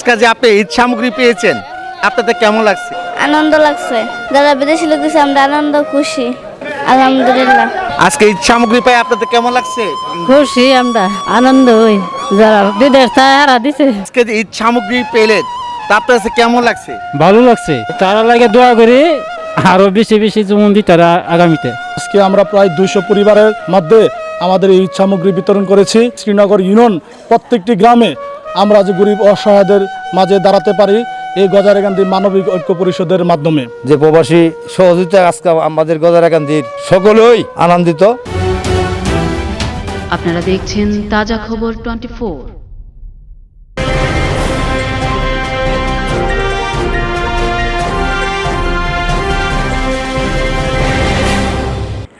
আজকে যে আপনি ঈদ সামগ্রী পেয়েছেন আপনাদের কেমন লাগছে? আনন্দ লাগছে। যারা বিদেশি লোক দিছে আমরা আনন্দ খুশি। আলহামদুলিল্লাহ। আজকে ঈদ সামগ্রী পাই আপনাদের কেমন লাগছে? খুশি আমরা আনন্দ হই। যারা বিদেশ তারা দিছে। আজকে যে ঈদ সামগ্রী পেলেন তা আপনার কাছে কেমন লাগছে? ভালো লাগছে। তারা লাগে দোয়া করি আরও বেশি বেশি যেমন দি তারা আগামীতে। আজকে আমরা প্রায় দুইশো পরিবারের মধ্যে আমাদের এই সামগ্রী বিতরণ করেছি। শ্রীনগর ইউনিয়ন প্রত্যেকটি গ্রামে আমরা যে গরিব অসহায়দের মাঝে দাঁড়াতে পারি এই গজারেগান্ধী মানবিক ঐক্য পরিষদের মাধ্যমে। যে প্রবাসী সহযোগিতা আজকে আমাদের গজারাকান্দির সকলেই আনন্দিত। আপনারা দেখছেন তাজা খবর টোয়েন্টি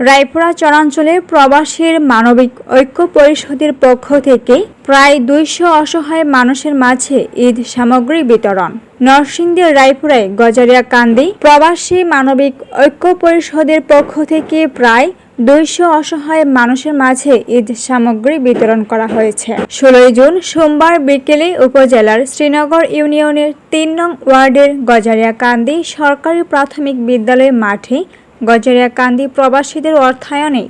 রায়পুরা চরাঞ্চলে প্রবাসীর মানবিক ঐক্য পরিষদের পক্ষ থেকে প্রায় দুইশো অসহায় মানুষের মাঝে ঈদ সামগ্রী বিতরণ। নরসিংদীর রায়পুরায় গজারিয়া কান্দি প্রবাসী মানবিক ঐক্য পরিষদের পক্ষ থেকে প্রায় দুইশো অসহায় মানুষের মাঝে ঈদ সামগ্রী বিতরণ করা হয়েছে। ষোলোই জুন সোমবার বিকেলে উপজেলার শ্রীনগর ইউনিয়নের তিন নং ওয়ার্ডের গজারিয়া কান্দি সরকারি প্রাথমিক বিদ্যালয় মাঠে গজারিয়াকান্দি প্রবাসীদের অর্থায়নে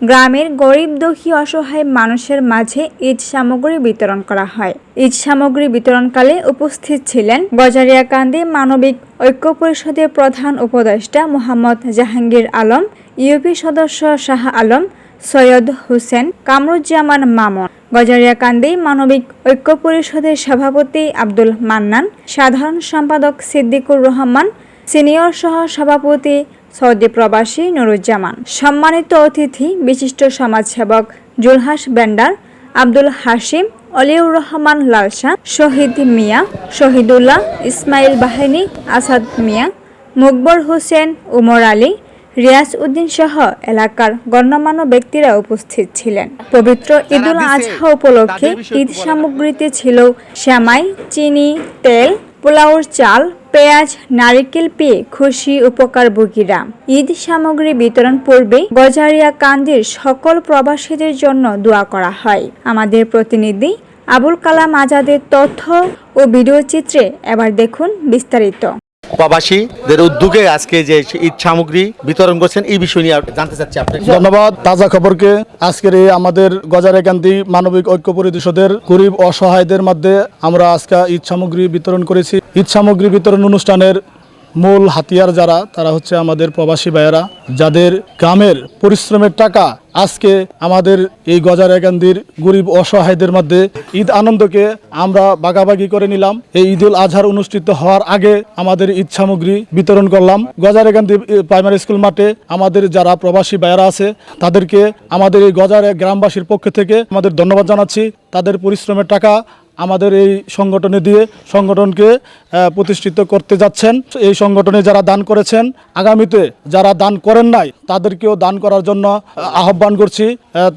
গ্রামের গরিব দুঃখী অসহায় মানুষের মাঝে ঈদ সামগ্রী বিতরণ করা হয়। ঈদ সামগ্রী বিতরণকালে উপস্থিত ছিলেন গজারিয়াকান্দি মানবিক ঐক্য পরিষদের প্রধান উপদেষ্টা মোহাম্মদ জাহাঙ্গীর আলম, ইউপি সদস্য শাহ আলম, সৈয়দ হোসেন কামরুজ্জামান মামুন। গজারিয়াকান্দি মানবিক ঐক্য পরিষদের সভাপতি আব্দুল মান্নান, সাধারণ সম্পাদক সিদ্দিকুর রহমান, সিনিয়র সহ সভাপতি সৌদি প্রবাসী নুরুজ্জামান। সম্মানিত অতিথি বিশিষ্ট সমাজসেবক জুলহাস বেন্ডার আব্দুল হাশিম অলিউর রহমান লালশা শহীদ মিয়া শহীদুল্লাহ ইসমাইল বাহিনী আসাদ মিয়া মুকবর হোসেন উমর আলী রিয়াজ উদ্দিন সহ এলাকার গণ্যমান্য ব্যক্তিরা উপস্থিত ছিলেন। পবিত্র ঈদুল আজহা উপলক্ষে ঈদ সামগ্রীতে ছিল শ্যামাই চিনি তেল পোলাওর চাল পেঁয়াজ, নারিকেল পেয়ে খুশি উপকার উপকারভোগীরা ঈদ সামগ্রী বিতরণ পূর্বে গজারিয়া কান্দির সকল প্রবাসীদের জন্য দোয়া করা হয়। আমাদের প্রতিনিধি আবুল কালাম আজাদের তথ্য ও ভিডিও চিত্রে এবার দেখুন বিস্তারিত। প্রবাসীদের উদ্যোগে আজকে যে ঈদ সামগ্রী বিতরণ করছেন, এই বিষয় নিয়ে জানতে চাচ্ছি আপনি ধন্যবাদ। তাজা খবরকে আজকের এই আমাদের গজারেকান্দি মানবিক ঐক্য পরিষদের গরিব অসহায়দের মধ্যে আমরা আজকে ঈদ সামগ্রী বিতরণ করেছি। ঈদ সামগ্রী বিতরণ অনুষ্ঠানের মূল হাতিয়ার যারা, তারা হচ্ছে আমাদের প্রবাসী ভাইয়েরা, যাদের গ্রামের পরিশ্রমের টাকা আজকে আমাদের এই গজারেকান্দির গরিব অসহায়দের মধ্যে ঈদ আনন্দকে আমরা ভাগাভাগি করে নিলাম। এই ঈদুল আজহার অনুষ্ঠিত হওয়ার আগে আমাদের ঈদ সামগ্রী বিতরণ করলাম। গজারেকান্দি প্রাইমারি স্কুল মাঠে আমাদের যারা প্রবাসী ভাইয়েরা আছে, তাদেরকে আমাদের এই গজারে গ্রামবাসীর পক্ষ থেকে আমাদের ধন্যবাদ জানাচ্ছি। তাদের পরিশ্রমের টাকা আমাদের এই সংগঠনে দিয়ে সংগঠনকে প্রতিষ্ঠিত করতে যাচ্ছেন। এই সংগঠনে যারা দান করেছেন, আগামীতে যারা দান করেন নাই, তাদেরকেও দান করার জন্য আহ্বান করছি।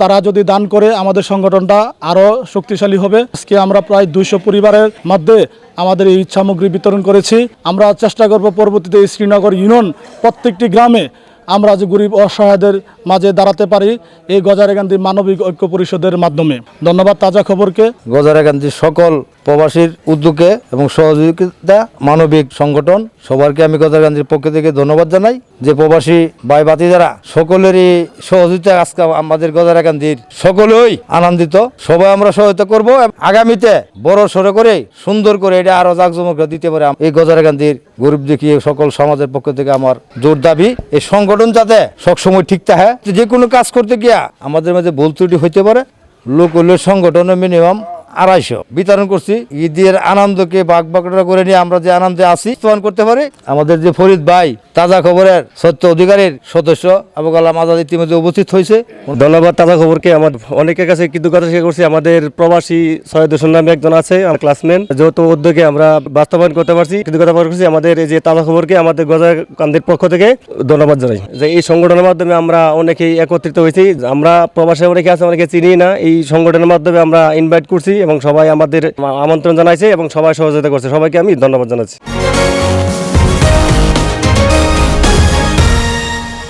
তারা যদি দান করে, আমাদের সংগঠনটা আরও শক্তিশালী হবে। আজকে আমরা প্রায় দুইশো পরিবারের মধ্যে আমাদের এই সামগ্রী বিতরণ করেছি। আমরা চেষ্টা করব পরবর্তীতে শ্রীনগর ইউনিয়ন প্রত্যেকটি গ্রামে আমরা যে গরিব অসহায়দের মাঝে দাঁড়াতে পারি, এই গজারেগান্ধী মানবিক ঐক্য পরিষদের মাধ্যমে। ধন্যবাদ তাজা খবরকে। গজারাকান্দির সকল প্রবাসীর উদ্যোগে এবং সহযোগিতা মানবিক সংগঠন, সবারকে আমি গজারাকান্দির পক্ষ থেকে ধন্যবাদ জানাই। যে প্রবাসী ভাই বাতি যারা সকলেরই সহযোগিতা আজকে আমাদের গজারাকান্দির সকলেই আনন্দিত। সবাই আমরা সহায়তা করব আগামীতে বড় সড়ো করে, সুন্দর করে এটা আরও জাকজমক দিতে পারে এই গজারাকান্দির গরিব দেখিয়ে সকল সমাজের পক্ষ থেকে আমার জোর দাবি। এই সংগঠন যাতে সবসময় ঠিক থাকে, যে কোনো কাজ করতে গিয়া আমাদের মাঝে ভুল ত্রুটি হইতে পারে, লোক হইলে সংগঠনের মিনিমাম আড়াইশো। বিতরণ করছি, ঈদের আনন্দকে বাগ বাগড়া করে নিয়ে আমরা যে আনন্দে আছি প্রমাণ করতে পারি। আমাদের যে ফরিদ ভাই, তাজা খবরের সত্য অধিকারীর সদস্য আবু কালাম আজাদ ইতিমধ্যে উপস্থিত হয়েছে। ধন্যবাদ তাজা খবরকে। আমার অনেকের কাছে কৃতজ্ঞতা স্বীকার করছি। আমাদের প্রবাসী সৈয়দ হোসেন নামে একজন আছে, আমার ক্লাসমেট যেহেতু উদ্যোগে আমরা বাস্তবায়ন করতে পারছি, কৃতজ্ঞতা প্রকাশ করছি। আমাদের এই যে তাজা খবরকে আমাদের গজা কান্দির পক্ষ থেকে ধন্যবাদ জানাই। যে এই সংগঠনের মাধ্যমে আমরা অনেকেই একত্রিত হয়েছি। আমরা প্রবাসে অনেকে আছে, অনেকে চিনি না। এই সংগঠনের মাধ্যমে আমরা ইনভাইট করছি এবং সবাই আমাদের আমন্ত্রণ জানাইছে এবং সবাই সহযোগিতা করছে। সবাইকে আমি ধন্যবাদ জানাচ্ছি।